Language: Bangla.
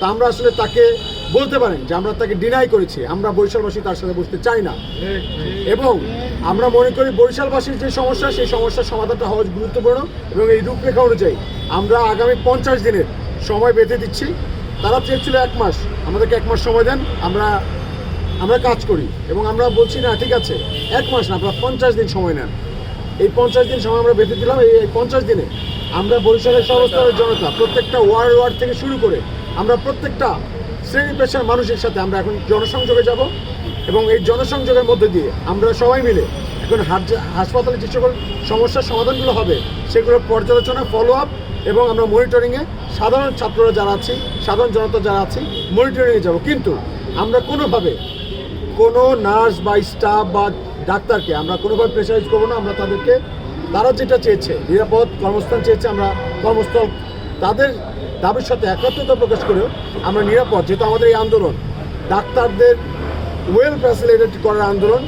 তা আমরা আসলে তাকে বলতে পারেন যে আমরা তাকে ডিনাই করেছি। আমরা বরিশালবাসী তার সাথে বসতে চাই না। এবং আমরা মনে করি বরিশালবাসীর যে সমস্যা, সেই সমস্যার সমাধানটা হওয়া গুরুত্বপূর্ণ এবং এই রূপরেখা অনুযায়ী আমরা আগামী পঞ্চাশ দিনের সময় বেঁধে দিচ্ছি। তারা চেয়েছিল এক মাস। আমাদেরকে এক মাস সময় দেন। আমরা আমরা কাজ করি। এবং আমরা বলছি, না, ঠিক আছে। এক মাস না, আপনারা পঞ্চাশ দিন সময় নেন। এই পঞ্চাশ দিন সময় আমরা বেঁধে দিলাম। এই পঞ্চাশ দিনে আমরা বরিশালের সমস্তরের জনতা, প্রত্যেকটা ওয়ার্ড ওয়ার্ড থেকে শুরু করে আমরা প্রত্যেকটা শ্রেণি পেশার মানুষের সাথে আমরা এখন জনসংযোগে যাব এবং এই জনসংযোগের মধ্যে দিয়ে আমরা সবাই মিলে এখন হাসপাতালে যে সকল সমস্যার সমাধানগুলো হবে, সেগুলো পর্যালোচনা ফলো আপ এবং আমরা মনিটরিংয়ে সাধারণ ছাত্ররা যারা আছি, সাধারণ জনতা যারা আছি মনিটরিংয়ে যাব। কিন্তু আমরা কোনোভাবে কোনো নার্স বা স্টাফ বা ডাক্তারকে আমরা কোনোভাবে প্রেশারাইজ করব না। আমরা তাদেরকে, তারা যেটা চেয়েছে, নিরাপদ কর্মস্থান চেয়েছে, আমরা কর্মস্থল তাদের দাবির সাথে একত্রতা প্রকাশ করেও আমরা নিরাপদ, যেহেতু আমাদের এই আন্দোলন ডাক্তারদের ওয়েল ফ্যাসিলিটেড করার আন্দোলন